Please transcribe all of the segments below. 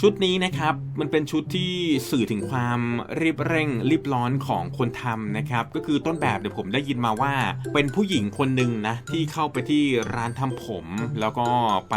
ชุดนี้นะครับมันเป็นชุดที่สื่อถึงความรีบเร่งรีบร้อนของคนทำนะครับ ก็คือต้นแบบเดี๋ยวผมได้ยินมาว่า เป็นผู้หญิงคนหนึ่งนะที่เข้าไปที่ร้านทำผม แล้วก็ไป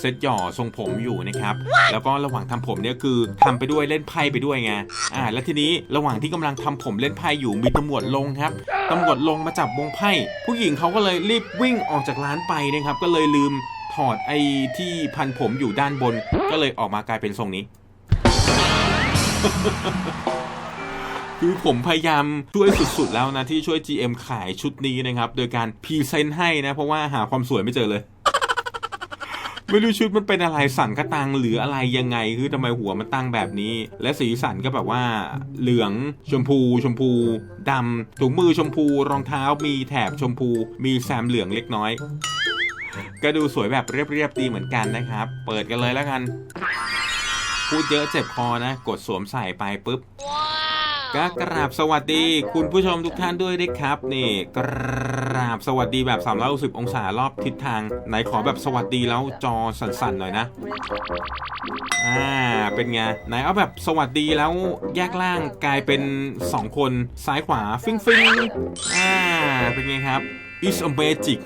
เซตหย่อทรงผมอยู่นะครับ แล้วก็ระหว่างทำผมเนี่ยคือทำไปด้วยเล่นไพ่ไปด้วยไงอ่าแล้วทีนี้ระหว่างที่กำลังทำผมเล่นไพ่อยู่มีตำรวจลงครับตำรวจลงมาจับวงไพ่ผู้หญิงเขาก็เลยรีบวิ่งออกจากร้านไปนะครับ ก็เลยลืม ถอดไอ้ที่พันผมอยู่ด้านบน ก็เลยออกมากลายเป็นทรงนี้ คือผมพยายามช่วยสุดๆแล้วนะ ที่ช่วย GM ขายชุดนี้นะครับ โดยการพรีเซนต์ให้นะ เพราะว่าหาความสวยไม่เจอเลยไม่รู้ชุดมันเป็นอะไรสั่งกระตังหรืออะไรยังไงคือทำไมหัวมันตั้งแบบนี้ และสีสันก็แบบว่า เหลืองชมพู ชมพูดำถุงมือชมพูรองเท้ามีแถบชมพู มีแซมเหลืองเล็กน้อย ก็ดูสวยแบบเรียบๆดีเหมือนกันนะครับ เปิดกันเลยแล้วกัน พูดเยอะเจ็บคอนะ กดสวมใส่ไปปุ๊บก็กราบสวัสดี คุณผู้ชมทุกท่านด้วยนะครับ นี่กราบสวัสดีแบบ 360 องศารอบทิศทาง ไหนขอแบบสวัสดีแล้วจอสั่นๆหน่อยนะ อ่า เป็นไง ไหนเอาแบบสวัสดีแล้วแยกล่างกลายเป็น 2 คนซ้ายขวาฟิงฟิงอ่า เป็นไงครับ is a magic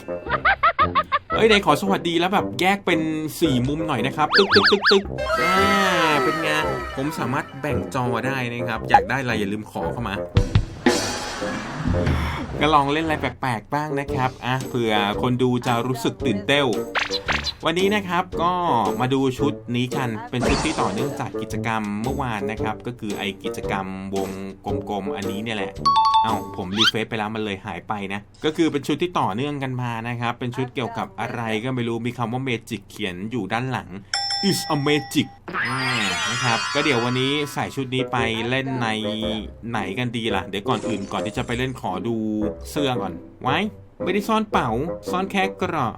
เอ้ยไหนขอสวัสดีแล้วแบบแยกเป็น4มุมหน่อยนะครับ ตึกตึกตึกตึกอ่าเป็นไงผมสามารถแบ่งจอได้นะครับ อยากได้อะไรอย่าลืมขอเข้ามาก็ลองเล่นอะไรแปลกๆบ้างนะครับ อะเผื่อคนดูจะรู้สึกตื่นเต้น วันนี้นะครับก็มาดูชุดนี้กันเป็นชุดที่ต่อเนื่องจากกิจกรรมเมื่อวานนะครับ ก็คือไอกิจกรรมวงกลมๆอันนี้เนี่ยแหละเอ้าผมรีเฟซไปแล้วมันเลยหายไปนะ ก็คือเป็นชุดที่ต่อเนื่องกันมานะครับ เป็นชุดเกี่ยวกับอะไรก็ไม่รู้มีคำว่าเมจิกเขียนอยู่ด้านหลัง is a magic นะครับ ก็เดี๋ยววันนี้ใส่ชุดนี้ไปเล่นในไหนกันดีล่ะ เดี๋ยวก่อนอื่นก่อนที่จะไปเล่นขอดูเสื้อก่อน ไว้ ไม่ได้ซ่อนเป๋า ซ่อนแค่กระ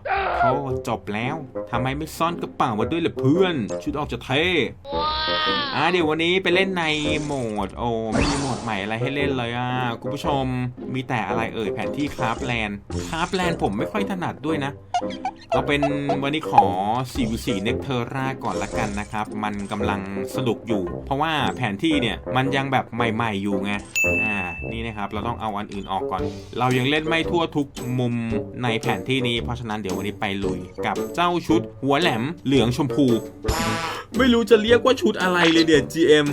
โอ้จบแล้วทำไมไม่ซ่อนกระเป๋ามาด้วยล่ะเพื่อน ชุดออกจะเท่อ่าเดี๋ยววันนี้ไปเล่นในโหมดโอ้มีโหมดใหม่อะไรให้เล่นเลยอะคุณผู้ชมมีแต่อะไรเอ่ยแผนที่คราฟแลนด์คราฟแลนด์ผมไม่ค่อยถนัดด้วยนะเราเป็นวันนี้ขอ4 4 n e c t e r a ก่อนละกันนะครับ มันกำลังสนุกอยู่ เพราะว่าแผนที่เนี่ย มันยังแบบใหม่ ๆ อยู่ไงอ่านี่นะครับ เราต้องเอาอันอื่นออกก่อน เรายังเล่นไม่ทั่วทุกมุมในแผนที่นี้ เพราะฉะนั้นเดี๋ยววันนี้ไปลุยกับเจ้าชุด หัวแหลมเหลืองชมพู ไม่รู้จะเรียกว่าชุดอะไรเลยเดี๋ยว GM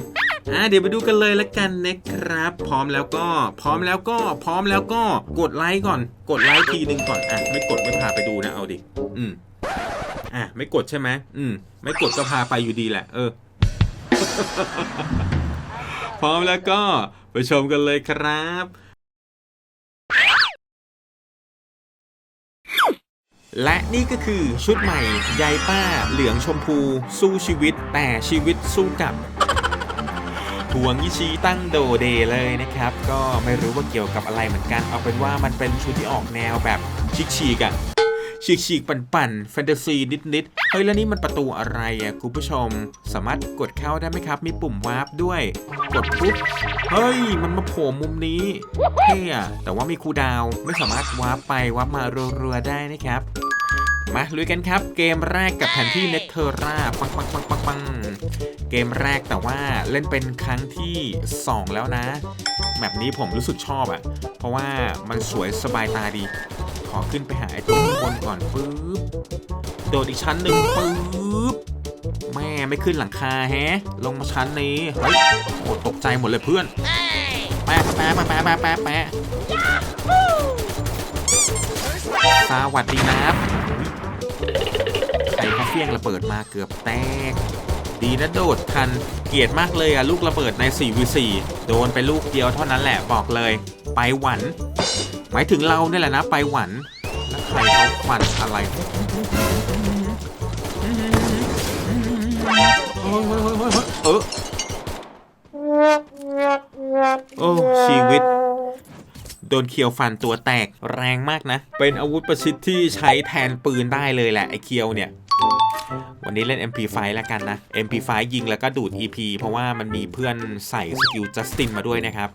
อะเดี๋ยวไปดูกันเลยละกันนะครับ พร้อมแล้วก็ พร้อมแล้วก็ พร้อมแล้วก็ กดไลค์ก่อน กดไลค์ทีหนึ่งก่อนอะไม่กดไม่พาไปดูนะเอาดิ อืมอะไม่กดใช่ไหมอืม ไม่กดก็พาไปอยู่ดีแหละ เออ พร้อมแล้วก็ไปชมกันเลยครับ และนี่ก็คือชุดใหม่ยายป้า เหลืองชมพู สู้ชีวิต แต่ชีวิตสู้กลับทวงยิชีตั้งโดเดเลยนะครับ ก็ไม่รู้ว่าเกี่ยวกับอะไรเหมือนกัน เอาเป็นว่ามันเป็นชุดที่ออกแนวแบบชิคชีกอะชิคชีกปั่นปั่นๆแฟนตาซีนิดๆเฮ้ยแล้วนี่มันประตูอะไรอะคุณผู้ชม สามารถกดเข้าได้ไหมครับ มีปุ่มวาร์ปด้วย กดปุ๊บเฮ้ย มันมาโผล่มุมนี้เท่อะแต่ว่ามีคูดาวไม่สามารถวาร์ปไปวาร์ปมารัวๆได้นะครับมาลุยกันครับ เกมแรกกับแผนที่เนเธอร่าปังปังปังปังปังเกมแรกแต่ว่าเล่นเป็นครั้งที่ 2 แล้วนะแบบนี้ผมรู้สึกชอบอะ่ะ เพราะว่ามันสวยสบายตาดี ขอขึ้นไปหาไอ้ตรงข้าง บนก่อนปึ๊บโดดอีกชั้นหนึ่งปึ๊บแม่ไม่ขึ้นหลังคาแฮะ ลงมาชั้นนี้เฮ้ยโอ้ตกใจหมดเลยเพื่อนแปะแปะแปะแปะแปะแปะสวัสดีนะครับไอ้เขาเฟี้ยงระเบิดมาเกือบแตก ดีนะโดดทัน เกียดมากเลยอะลูกระเบิดใน 4v4 โดนไปลูกเดียวเท่านั้นแหละบอกเลย ไปหวัน หมายถึงเราเนี่ยแหละนะไปหวัน ใครเขาควันอะไรเฮ้ยเฮ้ยเฮ้ยเฮ้ยเฮ้ยเออโอ้ชีวิต โดนเคียวฟันตัวแตกแรงมากนะ เป็นอาวุธประชิดที่ใช้แทนปืนได้เลยแหละไอ้เคียวเนี่ย วันนี้เล่น MP5 แล้วกันนะ MP5 ยิงแล้วก็ดูด EP เพราะว่ามันมีเพื่อนใส่สกิลจัสตินมาด้วยนะครับ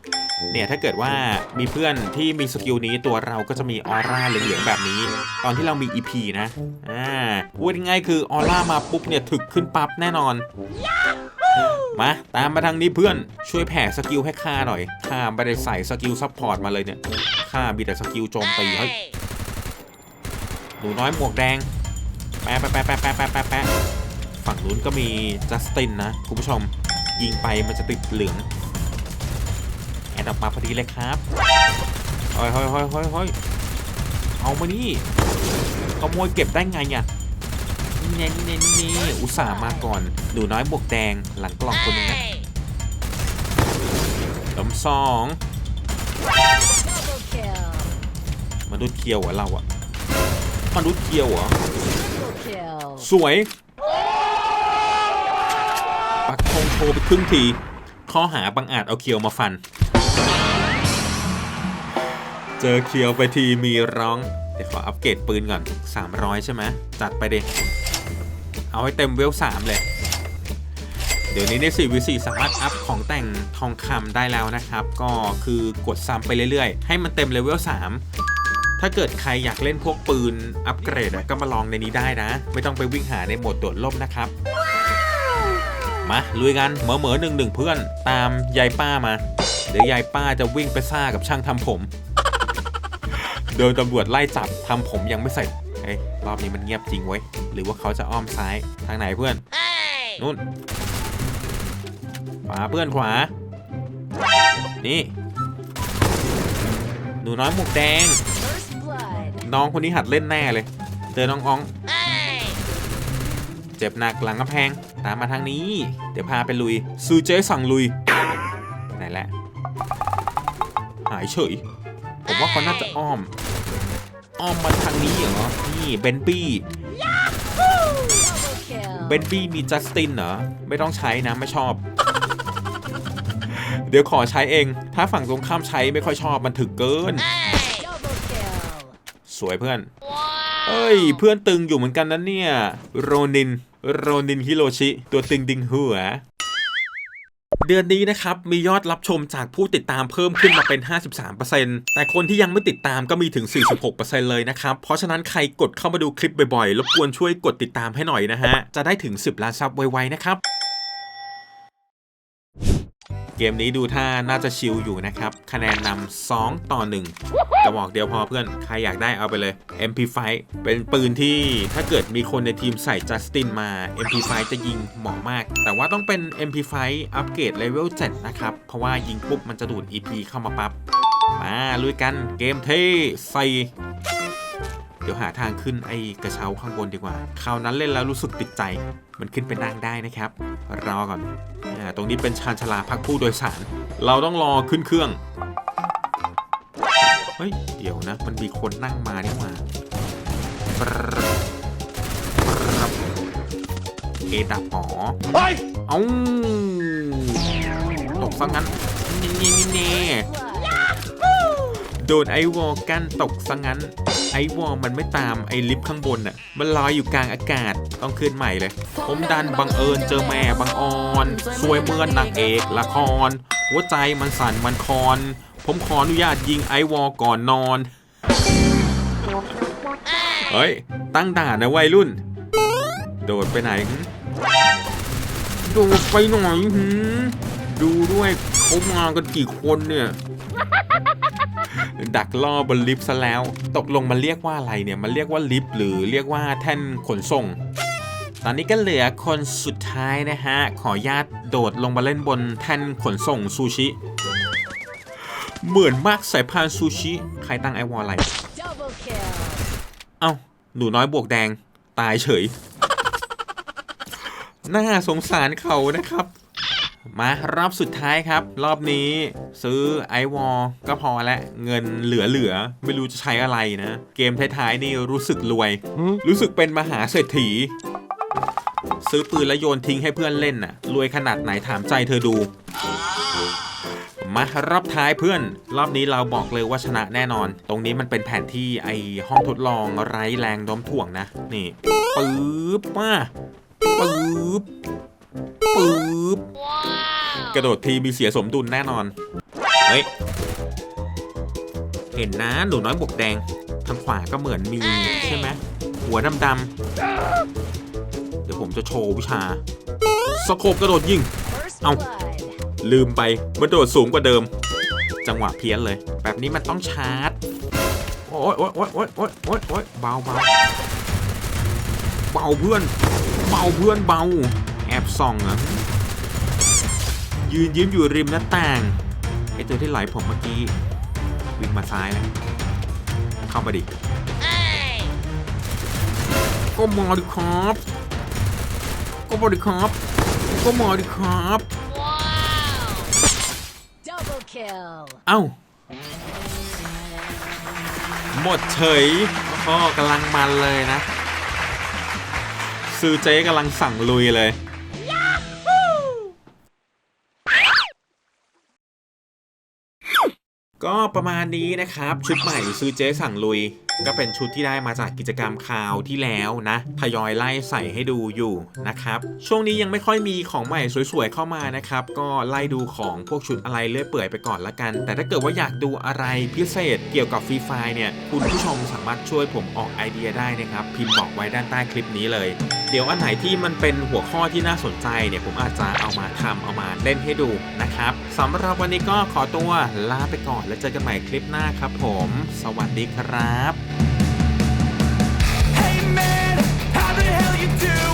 เนี่ยถ้าเกิดว่ามีเพื่อนที่มีสกิลนี้ตัวเราก็จะมีออร่าเหลืองๆแบบนี้ ตอนที่เรามี EP นะ อ่าพูดง่ายคือออร่ามาปุ๊บเนี่ยถึกขึ้นปั๊บแน่นอน มาตามมาทางนี้เพื่อนช่วยแผ่สกิลให้ข้าหน่อยข้าไม่ได้ใส่สกิลซัพพอร์ตมาเลยเนี่ยข้ามีแต่สกิลโจมตีเฮ้ยหนูน้อยหมวกแดง แปะแปะแปะแปะแปะแปะแปะแปะฝั่งนู้นก็มีจัสตินนะคุณผู้ชมยิงไปมันจะติดเหลือง แอดออกมาพอดีเลยครับเฮ้ยเฮ้ยเฮ้ยเฮ้ยเฮ้ยเอามานี่ขโมยเก็บได้ไงอะนี่แน่นี่แน่นี่แน่อุตส่าห์มาก่อน หนูน้อยบวกแดงหลังกล่องคนนึงนะลำสองมนุษย์เคียวเหรอเราอะมนุษย์เคียวเหรอ สวย ปักธงโชว์ไปครึ่งที ข้อหาบังอาจเอาเคียวมาฟัน เจอเคียวไปทีมีร้อง เดี๋ยวขออัปเกรดปืนก่อน 300 ใช่ไหมจัดไปเดิเอาให้เต็มเวล3เลย เดี๋ยวนี้ใน4 v 4สามารถอัพของแต่งทองคำได้แล้วนะครับ ก็คือกดซ้ำไปเรื่อยๆ ให้มันเต็มเลเวล3 ถ้าเกิดใครอยากเล่นพวกปืนอัปเกรดอะก็มาลองในนี้ได้นะ ไม่ต้องไปวิ่งหาในโหมดโดดล่มนะครับ มาลุยกันเหมอเหมอหนึ่งหนึ่งเพื่อนตามยายป้ามา เดี๋ยวยายป้าจะวิ่งไปซ่ากับช่างทำผม โดนตำรวจไล่จับทำผมยังไม่เสร็จเฮ้ยรอบนี้มันเงียบจริงเว้ย หรือว่าเขาจะอ้อมซ้ายทางไหนเพื่อนนู่นขวาเพื่อนขวา นี่ หนูน้อยหมวกแดง First blood. น้องคนนี้หัดเล่นแน่เลยเจอน้องอ้องเจ็บหนักหลังกำแพงตามมาทางนี้ เดี๋ยวพาไปลุยซูเจสั่งลุยไหนแหละหายเฉยผมว่าเขาน่าจะอ้อม อ้อมมาทางนี้เหรอนี่เบนบี้ Double kill. เบนบี้มีจัสตินเหรอไม่ต้องใช้นะไม่ชอบ เดี๋ยวขอใช้เอง ถ้าฝั่งตรงข้ามใช้ไม่ค่อยชอบมันถึกเกิน Double kill. สวยเพื่อน เอ้ย เพื่อนตึงอยู่เหมือนกันนะเนี่ย โรนิน โรนินฮิโรชิ ตัวตึงดิงหัวเดือนนี้นะครับ มียอดรับชมจากผู้ติดตามเพิ่มขึ้นมาเป็น 53%แต่คนที่ยังไม่ติดตามก็มีถึง 46%เลยนะครับ เพราะฉะนั้นใครกดเข้ามาดูคลิปบ่อยๆ รบกวนช่วยกดติดตามให้หน่อยนะฮะ จะได้ถึง 10 ล้านซับไวๆนะครับ เกมนี้ดูท่าน่าจะชิลอยู่นะครับ คะแนนนำ2ต่อ 1 กระบอกเดียวพอเพื่อน ใครอยากได้เอาไปเลย MP5 เป็นปืนที่ถ้าเกิดมีคนในทีมใส่จัสตินมา MP5 จะยิงเหมาะมาก แต่ว่าต้องเป็น MP5 อัปเกรดเลเวล7นะครับ เพราะว่ายิงปุ๊บมันจะดูด EP เข้ามาปับ๊บมาลุยกันเกมเท่ใส่ เดี๋ยวหาทางขึ้นไอ้กระเช้าข้างบนดีกว่า คราวนั้นเล่นแล้วรู้สึกติดใจ มันขึ้นไปนั่งได้นะครับ รอก่อนอ่าตรงนี้เป็นชานชาลาพักผู้โดยสาร เราต้องรอขึ้นเครื่อง เฮ้ย เดี๋ยวนะ มันมีคนนั่งมานี่หว่าปรบปรบเอดับหมอเอ้าตกซะงั้น นี่นี่นี่นี่ Blood. โดนไอวอลกั้นตกซะงั้น ไอวอลมันไม่ตามไอลิฟต์ข้างบนน่ะ มันลอยอยู่กลางอากาศ ต้องขึ้นใหม่เลย ผมดันบังเอิญเจอแม่บังออนสวยเมือนนางเอกละคร หัวใจมันสั่นมันคอน ผมขออนุญาตยิงไอวอลก่อนนอน เฮ้ย ตั้งด่านนะวัยรุ่น โดดไปไหนหโดดไปหน่อยหดูด้วยเขามากันกี่คนเนี่ย ดักล่อบนลิฟต์ซะแล้ว ตกลงมันเรียกว่าอะไรเนี่ย มันเรียกว่าลิฟต์หรือเรียกว่าแท่นขนส่ง ตอนนี้ก็เหลือคนสุดท้ายนะฮะ ขอญาตโดดลงมาเล่นบนแท่นขนส่งซูชิ เหมือนมากสายพานซูชิ ใครตั้งไอวอลอะไร เอ้า หนูน้อยบวกแดง ตายเฉย น่าสงสารเขานะครับ มารอบสุดท้ายครับ รอบนี้ซื้อไอวอลก็พอและเงินเหลือๆ ไม่รู้จะใช้อะไรนะ เกมท้ายๆ นี่รู้สึกรวย รู้สึกเป็นมหาเศรษฐี ซื้อปืนแล้วโยนทิ้งให้เพื่อนเล่นน่ะ รวยขนาดไหนถามใจเธอดู มารอบท้ายเพื่อน รอบนี้เราบอกเลยว่าชนะแน่นอน ตรงนี้มันเป็นแผนที่ไอห้องทดลองไร้แรงโน้มถ่วงนะ นี่ปึ๊บมาปึ๊บปึ๊บ กระโดดทีมีเสียสมดุลแน่นอน เฮ้ย เห็นนะหนูน้อยบวกแดง ทางขวาก็เหมือนมีใช่ไหมหัวดำๆเดี๋ยวผมจะโชว์วิชาสโคบกระโดดยิง First Ow. blood. ลืมไปมันโดดสูงกว่าเดิม จังหวะเพี้ยนเลย แบบนี้มันต้องชาร์จ โอ๊ยโอ๊ยโอ๊ยโอ๊ยโอ๊ยโอ๊ยโอ๊ยเบาเบาเบาเพื่อน เบาเพื่อนเบา แอบส่องอะ ยืนยิ้มอยู่ริมหน้าต่างไอตัวที่ไหลผมเมื่อกี้ วิ่งมาซ้ายแล้วเข้ามาดิก็มาดิครับก็มาดิครับก็มาดิครับ Double kill. เอ้าหมดเฉยพ่อกำลังมันเลยนะซื้อเจ๊กำลังสั่งลุยเลย ก็ประมาณนี้นะครับ ชุดใหม่ซื้อเจ๊สั่งลุย ก็เป็นชุดที่ได้มาจากกิจกรรมคราวที่แล้วนะทยอยไล่ใส่ให้ดูอยู่นะครับ ช่วงนี้ยังไม่ค่อยมีของใหม่สวยๆเข้ามานะครับ ก็ไล่ดูของพวกชุดอะไรเลื่อยเปื่อยไปก่อนละกัน แต่ถ้าเกิดว่าอยากดูอะไรพิเศษเกี่ยวกับฟรีไฟเนี่ย คุณผู้ชมสามารถช่วยผมออกไอเดียได้นะครับ พิมพ์บอกไว้ด้านใต้คลิปนี้เลย เดี๋ยวอันไหนที่มันเป็นหัวข้อที่น่าสนใจเนี่ยผมอาจจะเอามาทำเอามาเล่นให้ดูนะครับสำหรับวันนี้ก็ขอตัวลาไปก่อนแล้วเจอกันใหม่คลิปหน้าครับ ผม สวัสดีครับ how the hell you do